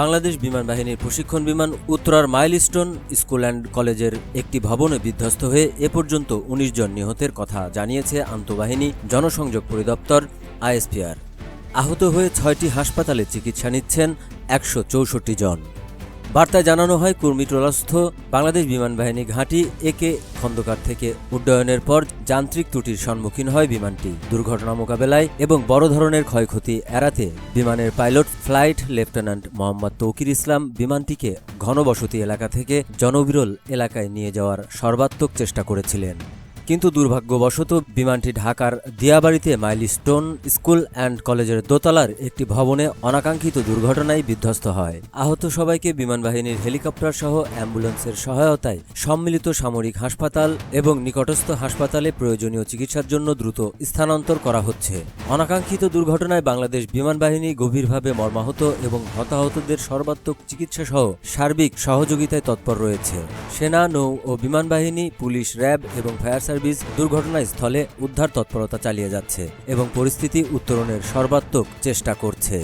বাংলাদেশ বিমান বাহিনীর প্রশিক্ষণ বিমান উত্তরার মাইলস্টোন স্কুল অ্যান্ড কলেজের একটি ভবনে বিধ্বস্ত হয়ে এ পর্যন্ত ১৯ জন নিহতের কথা জানিয়েছে আন্তঃবাহিনী জনসংযোগ পরিদপ্তর আইএসপিআর। আহত হয়ে ছয়টি হাসপাতালে চিকিৎসা নিচ্ছেন একশো চৌষট্টি জন। বার্তায় জানানো হয় কুর্মিটোলাস্থ বাংলাদেশ বিমান বাহিনী ঘাঁটি একে খন্দকার থেকে উড্ডয়নের পর যান্ত্রিক ত্রুটির সম্মুখীন হয় বিমানটি। দুর্ঘটনা মোকাবেলায় এবং বড় ধরনের ক্ষয়ক্ষতি এড়াতে বিমানের pilot, flight lieutenant Mohammad Tauqir Islam বিমানটিকে ঘনবসতি এলাকা থেকে জনবিরল এলাকায় নিয়ে যাওয়ার সর্বাত্মক চেষ্টা করেছিলেন। কিন্তু দুর্ভাগ্যবশত বিমানটি ঢাকার দিয়াবাড়িতে মাইলস্টোন স্কুল অ্যান্ড কলেজের দোতলার একটি ভবনে অনাকাঙ্ক্ষিত দুর্ঘটনায় বিধ্বস্ত হয়। আহত সবাইকে বিমান বাহিনীর হেলিকপ্টার সহ অ্যাম্বুলেন্সের সহায়তায় সম্মিলিত সামরিক হাসপাতাল এবং নিকটস্থ হাসপাতালে প্রয়োজনীয় চিকিৎসার জন্য দ্রুত স্থানান্তর করা হচ্ছে। অনাকাঙ্ক্ষিত দুর্ঘটনায় বাংলাদেশ বিমান বাহিনী গভীরভাবে মর্মাহত এবং হতাহতদের সর্বাত্মক চিকিৎসা সহ সার্বিক সহযোগিতায় তৎপর রয়েছে। সেনা, নৌ ও বিমান বাহিনী পুলিশ, র্যাব এবং ফায়ার সার্ভিস দুর্ঘটনাস্থলে উদ্ধার তৎপরতা চালিয়ে যাচ্ছে এবং পরিস্থিতি উত্তরণের সর্বাত্মক চেষ্টা করছে।